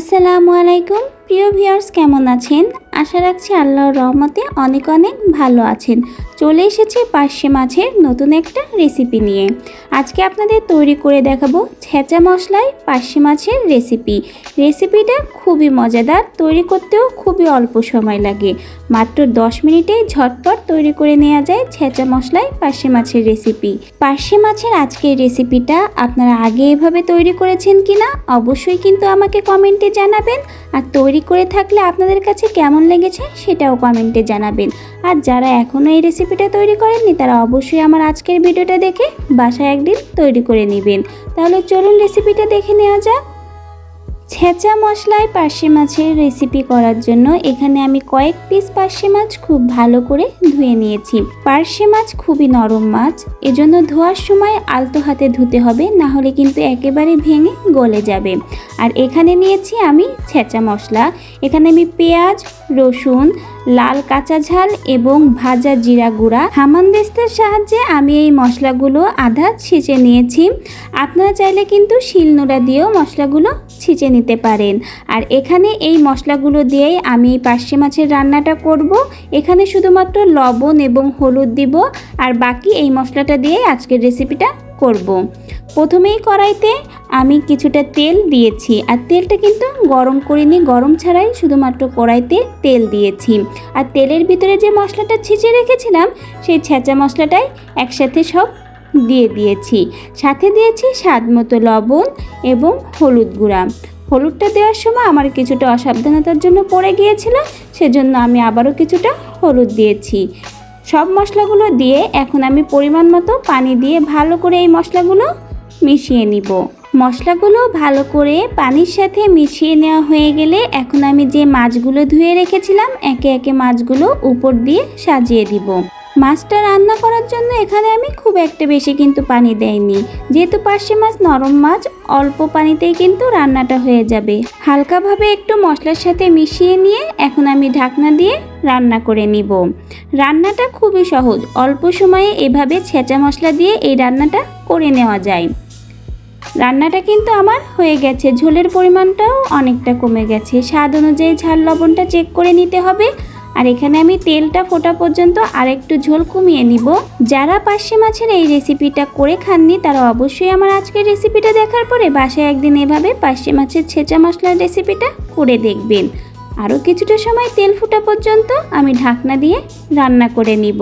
আসসালামু আলাইকুম। প্রিয় ভিউয়ার্স কেমন আছেন? আশা রাখছি আল্লাহর রহমতে অনেক অনেক ভালো আছেন। চলে এসেছে পার্শে মাছের নতুন একটা রেসিপি নিয়ে। আজকে আপনাদের তৈরি করে দেখাবো ছেঁচা মশলায় পার্শে মাছের রেসিপি রেসিপিটা খুবই মজাদার, তৈরি করতেও খুবই অল্প সময় লাগে। মাত্র 10 মিনিটে ঝটপট তৈরি করে নেওয়া যায় ছেঁচা মশলায় পার্শে মাছের রেসিপি পার্শে মাছের আজকের রেসিপিটা আপনারা আগে এভাবে তৈরি করেছেন কিনা অবশ্যই কিন্তু আমাকে কমেন্টে জানাবেন। আর তৈরি করে থাকলে আপনাদের কাছে কেমন লেগেছে সেটাও কমেন্টে জানাবেন। আর যারা এখনও এই রেসিপিটা তৈরি করেননি, তারা অবশ্যই আমার আজকের ভিডিওটা দেখে বাসায় একদিন তৈরি করে নেবেন। তাহলে চলুন রেসিপিটা দেখে নেওয়া যাক। ছেঁচা মশলায় পার্শে মাছের রেসিপি করার জন্য এখানে আমি কয়েক পিস পার্শে মাছ খুব ভালো করে ধুয়ে নিয়েছি। পার্শে মাছ খুবই নরম মাছ, এজন্য ধোয়ার সময় আলতো হাতে ধুতে হবে না হলে কিন্তু একেবারে ভেঙে গলে যাবে। আর এখানে নিয়েছি আমি ছেঁচা মশলা। এখানে আমি পেঁয়াজ, রসুন, লাল কাঁচা ঝাল এবং ভাজা জিরা গুঁড়া। হামানদিস্তার সাহায্যে আমি এই মশলাগুলো আধা ছিঁচে নিয়েছি। আপনারা চাইলে কিন্তু শিলনোড়া দিয়েও মশলাগুলো ছিঁচে নিতে পারেন। আর এখানে এই মশলাগুলো দিয়েই আমি এই পার্শে মাছের রান্নাটা করব। এখানে শুধুমাত্র লবণ এবং হলুদ দিব। আর বাকি এই মশলাটা দিয়ে আজকের রেসিপিটা করব। প্রথমেই কড়াইতে আমি কিছুটা তেল দিয়েছি। আর তেলটা কিন্তু গরম করিনি, গরম ছাড়াই শুধুমাত্র কড়াইতে তেল দিয়েছি। আর তেলের ভিতরে যে মশলাটা ছিঁচে রেখেছিলাম, সেই ছেঁচা মশলাটাই একসাথে সব দিয়ে দিয়েছি। সাথে দিয়েছি স্বাদ মতো লবণ এবং হলুদ গুঁড়া। হলুদটা দেওয়ার সময় আমার কিছুটা অসাবধানতার জন্য পড়ে গিয়েছিল, সেজন্য আমি আবারও কিছুটা হলুদ দিয়েছি। সব মশলাগুলো দিয়ে এখন আমি পরিমাণ মতো পানি দিয়ে ভালো করে এই মশলাগুলো মিশিয়ে নিব। মশলাগুলো ভালো করে পানির সাথে মিশিয়ে নেওয়া হয়ে গেলে এখন আমি যে মাছগুলো ধুয়ে রেখেছিলাম, একে একে মাছগুলো উপর দিয়ে সাজিয়ে দিব। মাছটা রান্না করার জন্য এখানে আমি খুব একটা বেশি কিন্তু পানি দেয়নি যেহেতু পার্শে মাছ নরম মাছ, অল্প পানিতেই কিন্তু রান্নাটা হয়ে যাবে। হালকাভাবে একটু মশলার সাথে মিশিয়ে নিয়ে এখন আমি ঢাকনা দিয়ে রান্না করে নিব। রান্নাটা খুবই সহজ। অল্প সময়ে এভাবে ছেঁচা মশলা দিয়ে এই রান্নাটা করে নেওয়া যায়। রান্নাটা কিন্তু আমার হয়ে গেছে। ঝোলের পরিমাণটাও অনেকটা কমে গেছে। স্বাদ অনুযায়ী ঝাল লবণটা চেক করে নিতে হবে। আর এখানে আমি তেলটা ফোটা পর্যন্ত আরেকটু ঝোল কমিয়ে নিব। যারা পার্শে মাছের এই রেসিপিটা করে খাননি, তারা অবশ্যই আমার আজকের রেসিপিটা দেখার পরে বাসায় একদিন এভাবে পার্শে মাছের ছেঁচা মশলার রেসিপিটা করে দেখবেন। আরও কিছুটা সময় তেল ফোটা পর্যন্ত আমি ঢাকনা দিয়ে রান্না করে নিব।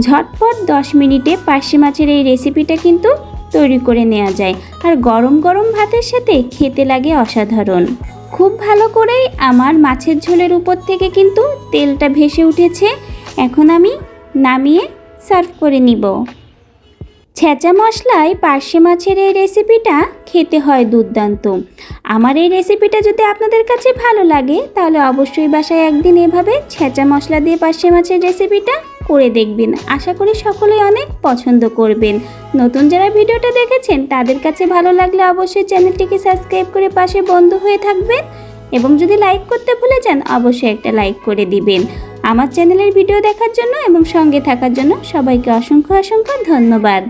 ঝটপট দশ মিনিটে পার্শে মাছের এই রেসিপিটা কিন্তু তৈরি করে নেওয়া যায়। আর গরম গরম ভাতের সাথে খেতে লাগে অসাধারণ। খুব ভালো করেই আমার মাছের ঝোলের উপর থেকে কিন্তু তেলটা ভেসে উঠেছে। এখন আমি নামিয়ে সার্ভ করে নিব। ছেঁচা মশলায় পার্শে মাছের এই রেসিপিটা খেতে হয় দুর্দান্ত। আমার এই রেসিপিটা যদি আপনাদের কাছে ভালো লাগে, তাহলে অবশ্যই বাসায় একদিন এভাবে ছেঁচা মশলা দিয়ে পার্শে মাছের রেসিপিটা করে দেখবেন। আশা করি সকলেই অনেক পছন্দ করবেন। নতুন যারা ভিডিওটা দেখেছেন, তাদের কাছে ভালো লাগলে অবশ্যই চ্যানেলটিকে সাবস্ক্রাইব করে পাশে বন্ধ হয়ে থাকবেন এবং যদি লাইক করতে ভুলে যান, অবশ্যই একটা লাইক করে দিবেন। আমার চ্যানেলের ভিডিও দেখার জন্য এবং সঙ্গে থাকার জন্য সবাইকে অসংখ্য অসংখ্য ধন্যবাদ।